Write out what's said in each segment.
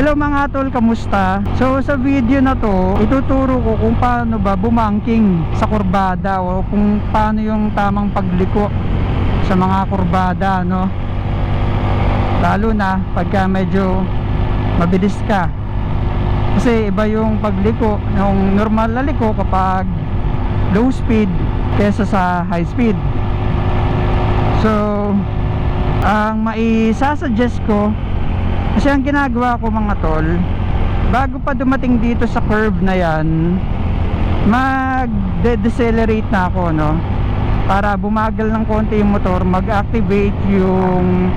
Hello mga tol, kamusta? So sa video na to, ituturo ko kung paano ba bumangking sa kurbada o kung paano yung tamang pagliko sa mga kurbada, no? Lalo na pagka medyo mabilis ka. Kasi iba yung pagliko, yung normal na liko kapag low speed kesa sa high speed. So, ang maisasuggest ko kasi ang ginagawa ko mga tol bago pa dumating dito sa curve na yan mag decelerate na ako no? Para bumagal ng konti yung motor mag activate yung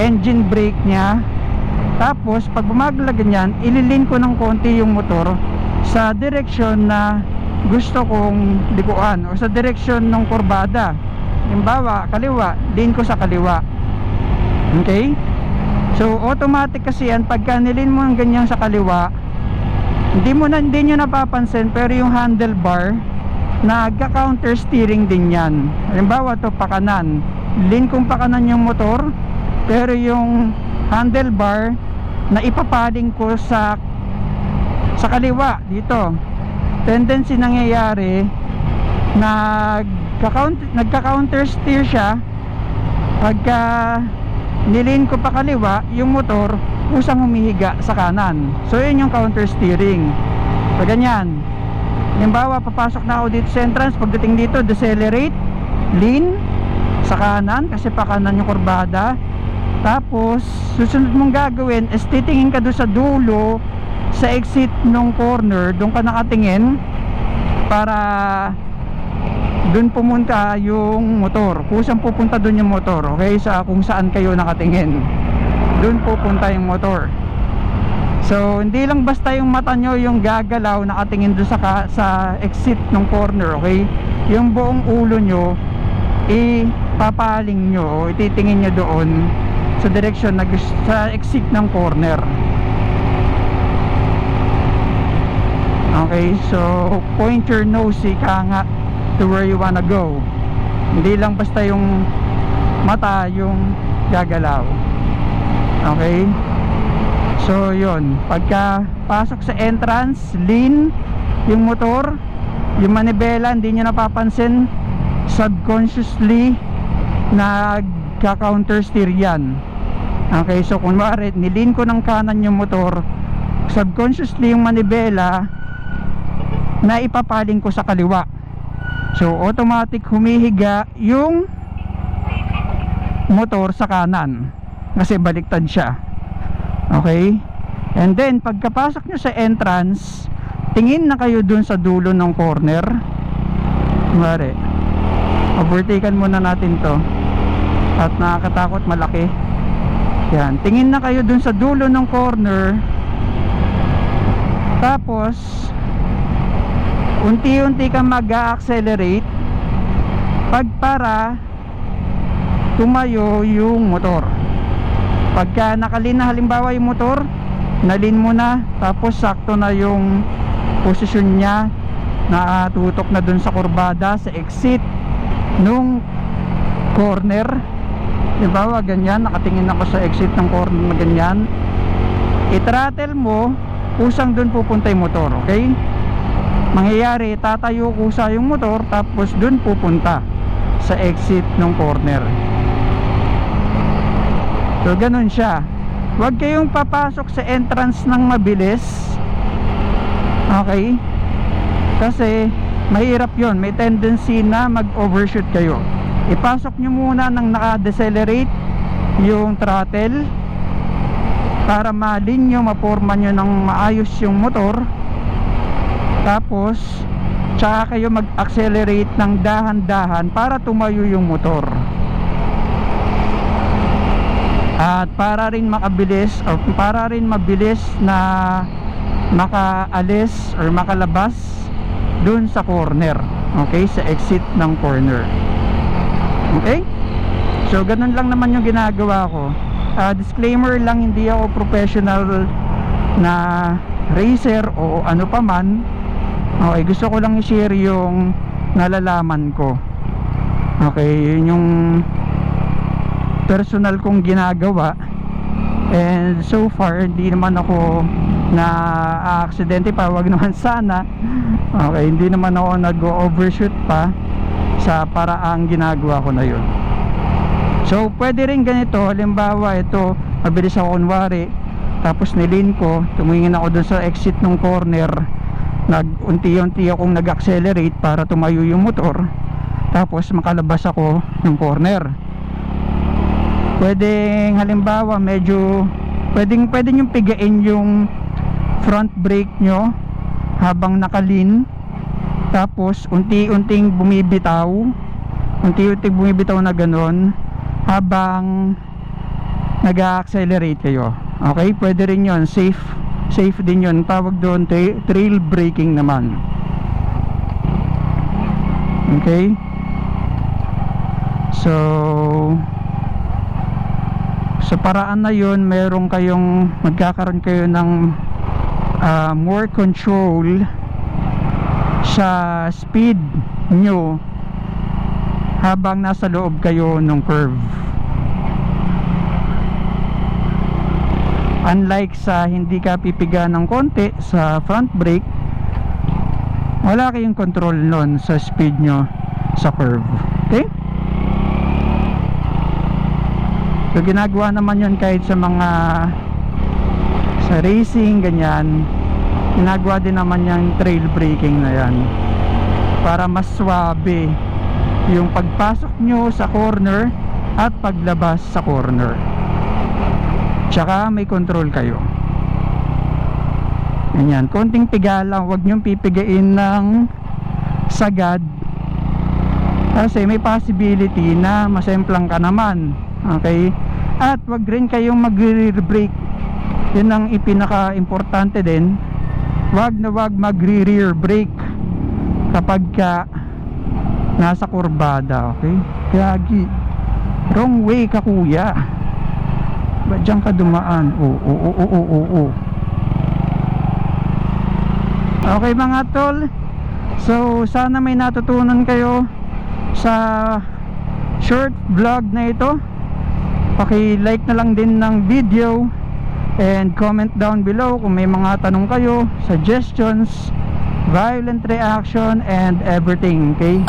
engine brake nya tapos pag bumagal na ganyan ililin ko ng konti yung motor sa direksyon na gusto kong likuan o sa direksyon ng kurbada. Halimbawa, kaliwa, din ko sa kaliwa. Okay? So, automatic kasi yan, pagka nilin mo ang ganyan sa kaliwa, hindi mo na, hindi nyo napapansin, pero yung handlebar, nagka-counter steering din yan. Halimbawa, to pakanan. Lin kong pakanan yung motor, pero yung handlebar, na ipapaling ko sa sa kaliwa, dito. Tendency nangyayari, nagka-counter, nagka-counter steer siya, pagka nilin ko pa kaliwa yung motor kusang humihiga sa kanan. So yun yung counter steering. So ganyan. Halimbawa papasok na ako dito sa entrance. Pagdating dito decelerate lean sa kanan kasi pa kanan yung kurbada. Tapos susunod mong gagawin is titingin ka doon sa dulo sa exit nung corner. Doon ka nakatingin para doon pumunta yung motor. Kusang pupunta doon yung motor okay? Sa kung saan kayo nakatingin. Doon pupunta yung motor. So hindi lang basta yung mata nyo yung gagalaw nakatingin doon sa, sa exit ng corner okay? Yung buong ulo nyo ipapaling nyo ititingin nyo doon sa direksyon na sa exit ng corner. Okay so point your nose ika nga to where you wanna go. Hindi lang basta yung mata yung gagalaw. Okay? So yun. Pagka pasok sa entrance lean yung motor yung manibela hindi nyo napapansin subconsciously nagka counter steer yan. Okay? So kung maaari nilin ko ng kanan yung motor subconsciously yung manibela na ipapaling ko sa kaliwa So automatic humihiga yung motor sa kanan kasi baliktad siya. Okay? And then pagkapasok nyo sa entrance, tingin na kayo dun sa dulo ng corner. Mare. Overtaken muna natin 'to. At nakakatakot malaki. Yan, tingin na kayo dun sa dulo ng corner. Tapos unti-unti kang mag-accelerate pag para tumayo yung motor. Pagka nakalin na halimbawa yung motor nalin mo na tapos sakto na yung posisyon niya na tutok na dun sa kurbada sa exit nung corner. Halimbawa ganyan nakatingin ako sa exit ng corner na ganyan. I-throttle mo kusang dun pupunta yung motor okay mangyayari tatayo kusa yung motor tapos dun pupunta sa exit ng corner. So ganun siya. Huwag kayong papasok sa entrance ng mabilis. Okay? Kasi mahirap yon may tendency na mag overshoot kayo. Ipasok nyo muna ng naka-decelerate yung throttle para malin nyo maporma nyo ng maayos yung motor tapos tsaka kayo mag-accelerate ng dahan-dahan para tumayo yung motor. At para rin makabilis o para rin mabilis na makaalis or makalabas dun sa corner okay? Sa exit ng corner. Okay? So ganun lang naman yung ginagawa ko. Ah, disclaimer lang hindi ako professional na racer o ano pa man Okay, gusto ko lang i-share yung nalalaman ko. Okay, yun yung personal kong ginagawa And so far, hindi naman ako na aksidente pa, wag naman sana. Okay, hindi naman ako nag-overshoot pa sa paraang ginagawa ko na yun. So, pwede rin ganito, halimbawa ito, mabilis ako kunwari, tapos nilin ko, tumingin ako dun sa exit ng corner, nag-unti-unti akong nag-accelerate para tumayo yung motor, tapos makalabas ako ng corner. Pwedeng halimbawa medyo pwedeng pwedeng yung pigain yung front brake nyo habang nakalin. Tapos unti-unting bumibitaw unti-unting bumibitaw na ganon habang nag-accelerate kayo. Okay? Pwede rin yon safe safe din yon tawag doon tra- trail braking naman. Okay? So sa paraan na yun meron kayong magkakaroon kayo ng ah, more control sa speed nyo habang nasa loob kayo ng curve unlike sa hindi ka pipiga ng konti sa front brake wala kayong control nun sa speed nyo sa curve okay So ginagawa naman yun kahit sa mga sa racing, ganyan. Ginagawa din naman yung trail braking na yan. Para mas swabe yung pagpasok nyo sa corner at paglabas sa corner. Tsaka may control kayo. Ganyan. Konting piga lang. Huwag nyong pipigain ng sagad. Kasi may possibility na masemplang ka naman. Okay? At wag rin kayong mag-rear brake. Yun ang ipinaka-importante din. Wag na wag mag-rear brake kapag ka nasa kurbada, okay? Kaya wrong way ka kuya. Ba't dyan ka dumaan? Oo, oo, oo, oo, oo. Okay mga tol. So, sana may natutunan kayo sa short vlog na ito paki-like na lang din ng video and comment down below kung may mga tanong kayo, suggestions, violent reaction and everything, okay?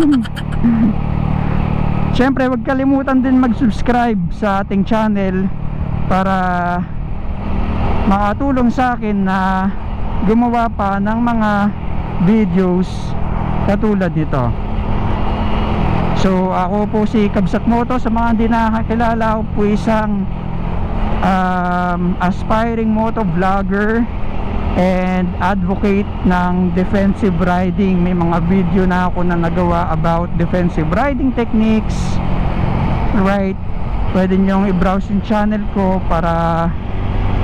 Siyempre, huwag kalimutan din mag-subscribe sa ating channel para makatulong sa akin na gumawa pa ng mga videos katulad nito. So ako po si Kabsat Moto sa mga hindi nakakilala ako po isang um, aspiring moto vlogger and advocate ng defensive riding. May mga video na ako na nagawa about defensive riding techniques. Right. Pwede nyong i-browse yung channel ko para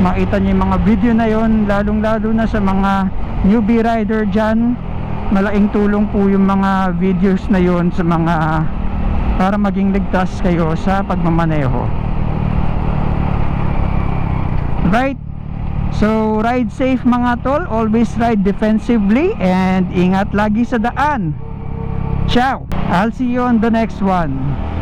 makita nyo yung mga video na yon lalong lalo na sa mga newbie rider dyan. Malaking tulong po yung mga videos na yon sa mga para maging ligtas kayo sa pagmamaneho. Right so ride safe mga tol. Always ride defensively and ingat lagi sa daan. Ciao. I'll see you on the next one